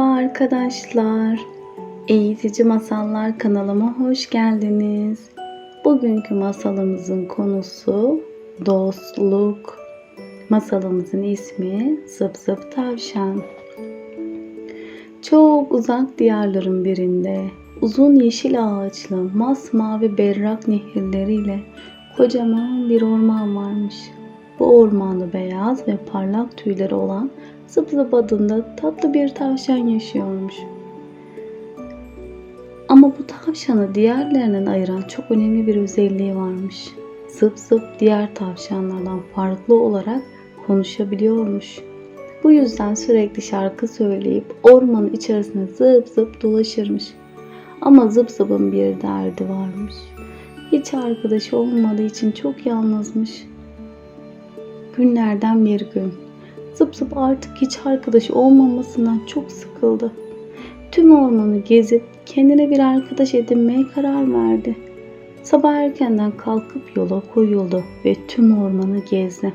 arkadaşlar. Eğitici Masallar kanalıma hoş geldiniz. Bugünkü masalımızın konusu dostluk. Masalımızın ismi Zıp Zıp Tavşan. Çok uzak diyarların birinde uzun yeşil ağaçlı masmavi berrak nehirleriyle kocaman bir orman varmış. Bu ormanda beyaz ve parlak tüyleri olan Zıp Zıp adında tatlı bir tavşan yaşıyormuş. Ama bu tavşanı diğerlerinden ayıran çok önemli bir özelliği varmış. Zıp Zıp diğer tavşanlardan farklı olarak konuşabiliyormuş. Bu yüzden sürekli şarkı söyleyip ormanın içerisinde zıp zıp dolaşırmış. Ama Zıp Zıp'ın bir derdi varmış. Hiç arkadaşı olmadığı için çok yalnızmış. Günlerden bir gün Zıp Zıp artık hiç arkadaşı olmamasından çok sıkıldı. Tüm ormanı gezip kendine bir arkadaş edinmeye karar verdi. Sabah erkenden kalkıp yola koyuldu ve tüm ormanı gezdi.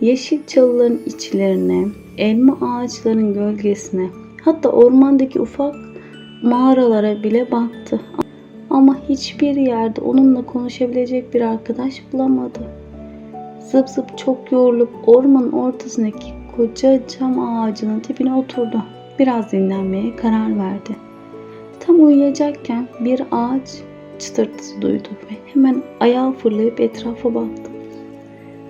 Yeşil çalıların içlerine, elma ağaçlarının gölgesine, hatta ormandaki ufak mağaralara bile baktı. Ama hiçbir yerde onunla konuşabilecek bir arkadaş bulamadı. Zıp zıp çok yorulup ormanın ortasındaki koca cam ağacının dibine oturdu. Biraz dinlenmeye karar verdi. Tam uyuyacakken bir ağaç çıtırtısı duydu ve hemen ayağa fırlayıp etrafa baktı.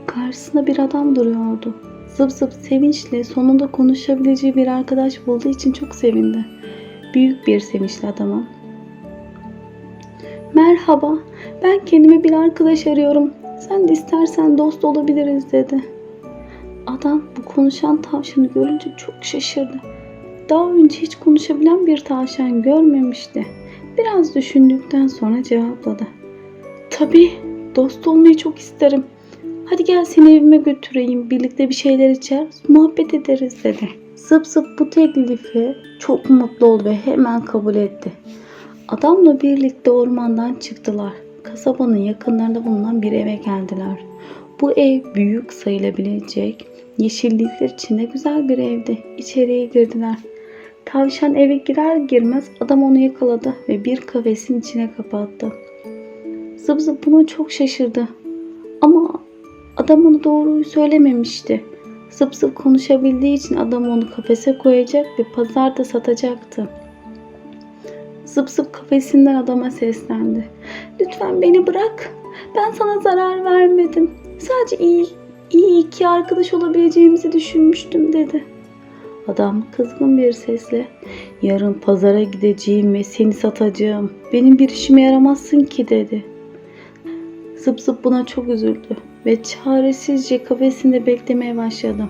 Karşısında bir adam duruyordu. Zıp zıp sevinçle sonunda konuşabileceği bir arkadaş bulduğu için çok sevindi. Büyük bir sevinçli adama. Merhaba, ben kendime bir arkadaş arıyorum. Sen de istersen dost olabiliriz dedi. Adam bu konuşan tavşanı görünce çok şaşırdı. Daha önce hiç konuşabilen bir tavşan görmemişti. Biraz düşündükten sonra cevapladı. Tabii, dost olmayı çok isterim. Hadi gel seni evime götüreyim. Birlikte bir şeyler içer, muhabbet ederiz dedi. Zıp zıp bu teklifi çok mutlu oldu ve hemen kabul etti. Adamla birlikte ormandan çıktılar. Kasabanın yakınlarında bulunan bir eve geldiler. Bu ev büyük sayılabilecek, yeşillikler içinde güzel bir evdi. İçeriye girdiler. Tavşan eve girer girmez adam onu yakaladı ve bir kafesin içine kapattı. Zıp zıp buna çok şaşırdı. Ama adam onu doğruyu söylememişti. Zıp zıp konuşabildiği için adam onu kafese koyacak ve pazarda satacaktı. Zıp zıp kafesinden adama seslendi. Lütfen beni bırak. Ben sana zarar vermedim. Sadece iyi, iyi iki arkadaş olabileceğimizi düşünmüştüm dedi. Adam kızgın bir sesle yarın pazara gideceğim ve seni satacağım. Benim bir işime yaramazsın ki dedi. Zıp zıp buna çok üzüldü ve çaresizce kafesinde beklemeye başladı.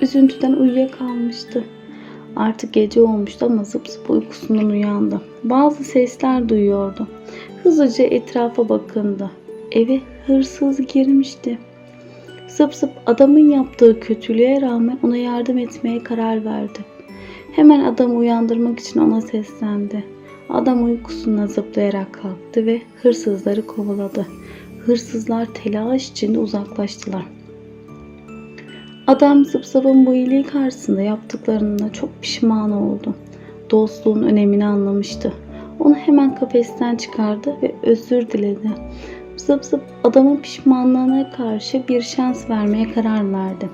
Üzüntüden uyuyakalmıştı. Artık gece olmuştu ama zıp zıp uykusundan uyandı. Bazı sesler duyuyordu. Hızlıca etrafa bakındı. Eve hırsız girmişti. Zıp zıp adamın yaptığı kötülüğe rağmen ona yardım etmeye karar verdi. Hemen adamı uyandırmak için ona seslendi. Adam uykusundan zıplayarak kalktı ve hırsızları kovaladı. Hırsızlar telaş içinde uzaklaştılar. Adam zıp zıpın bu iyiliği karşısında yaptıklarına çok pişman oldu. Dostluğun önemini anlamıştı. Onu hemen kafesten çıkardı ve özür diledi. Zıp zıp adamın pişmanlığına karşı bir şans vermeye karar verdi.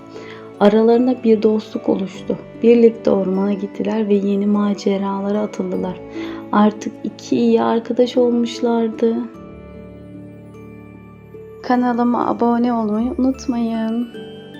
Aralarında bir dostluk oluştu. Birlikte ormana gittiler ve yeni maceralara atıldılar. Artık iki iyi arkadaş olmuşlardı. Kanalıma abone olmayı unutmayın.